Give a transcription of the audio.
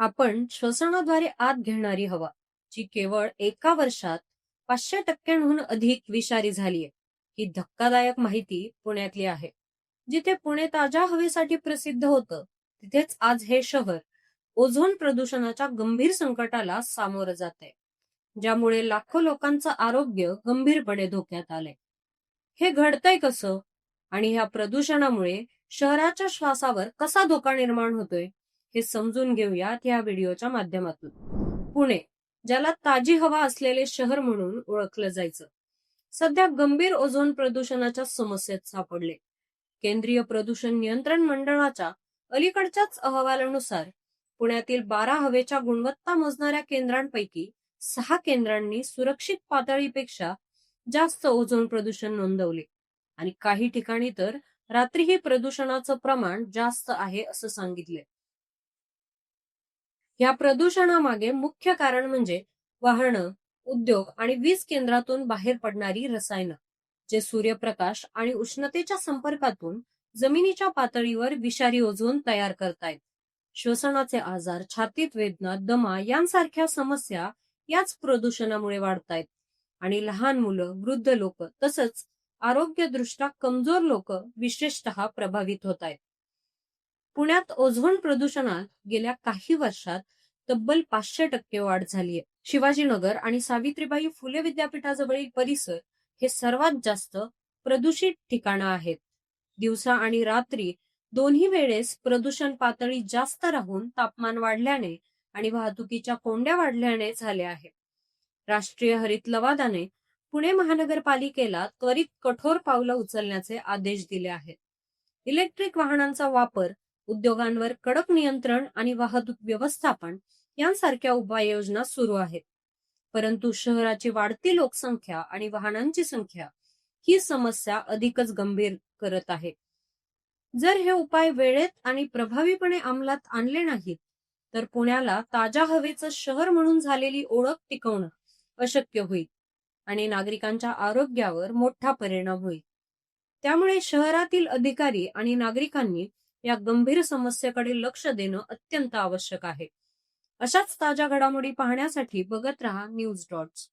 आपण श्वसनाद्वारे आत घेणारी हवा जी केवळ एका वर्षात पाचशे टक्क्यांहून अधिक विषारी झालीय ही धक्कादायक माहिती पुण्यातली आहे. जिथे पुणे ताज्या हवेसाठी प्रसिद्ध होतं तिथेच आज हे शहर ओझोन प्रदूषणाच्या गंभीर संकटाला सामोरं जात आहे ज्यामुळे लाखो लोकांचं आरोग्य गंभीरपणे धोक्यात आलंय. हे घडतंय कसं? आणि ह्या प्रदूषणामुळे शहराच्या श्वासावर कसा धोका निर्माण होतोय? हे समजून घेऊयात या व्हिडिओच्या माध्यमातून. पुणे ज्याला ताजी हवा असलेले शहर म्हणून ओळखलं जायचं. सध्या गंभीर ओझोन प्रदूषणाच्या समस्येत सापडले. केंद्रीय प्रदूषण नियंत्रण मंडळाच्या अलीकडच्याच अहवालानुसार पुण्यातील बारा हवेच्या गुणवत्ता मोजणाऱ्या केंद्रांपैकी सहा केंद्रांनी सुरक्षित पातळीपेक्षा जास्त ओझोन प्रदूषण नोंदवले. आणि काही ठिकाणी तर रात्रीही प्रदूषणाचं प्रमाण जास्त आहे असं सांगितले या प्रदूषणामागे मुख्य कारण म्हणजे वाहनं उद्योग आणि वीज केंद्रातून बाहेर पडणारी रसायनं जे सूर्यप्रकाश आणि उष्णतेच्या संपर्कातून जमिनीच्या पातळीवर विषारी ओझोन तयार करतायत. श्वसनाचे आजार छातीत वेदना दमा यांसारख्या समस्या याच प्रदूषणामुळे वाढतायत. आणि लहान मुलं वृद्ध लोक तसंच आरोग्यदृष्ट्या कमजोर लोक विशेषतः प्रभावित होत आहेत पुण्यात ओझोन प्रदूषणात गेल्या काही वर्षात तब्बल पाचशे टक्के वाढ झालीय शिवाजीनगर आणि सावित्रीबाई फुले विद्यापीठाजवळील परिसर हे सर्वात जास्त प्रदूषित ठिकाणं आहेत. दिवसा आणि रात्री दोन्ही वेळेस प्रदूषण पातळी जास्त राहून तापमान वाढल्याने आणि वाहतुकीच्या कोंड्या वाढल्याने झाले आहे. राष्ट्रीय हरित लवादाने पुणे महानगरपालिकेला त्वरित कठोर पावलं उचलण्याचे आदेश दिले आहेत. इलेक्ट्रिक वाहनांचा वापर उद्योगांवर कडक नियंत्रण आणि वाहतूक व्यवस्थापन यांसारख्या उपाययोजना सुरू आहेत. परंतु शहराची वाढती लोकसंख्या आणि वाहनांची संख्या ही समस्या अधिकच गंभीर करत आहे. जर हे उपाय वेळेत आणि प्रभावीपणे अंमलात आणले नाहीत तर पुण्याला ताज्या हवेचं शहर म्हणून झालेली ओळख टिकवणं अशक्य होईल आणि नागरिकांच्या आरोग्यावर मोठा परिणाम होईल. त्यामुळे शहरातील अधिकारी आणि नागरिकांनी या गंभीर समस्येकडे लक्ष देणं अत्यंत आवश्यक आहे. अशाच ताज्या घडामोडी पाहण्यासाठी बघत रहा न्यूज डॉट्स.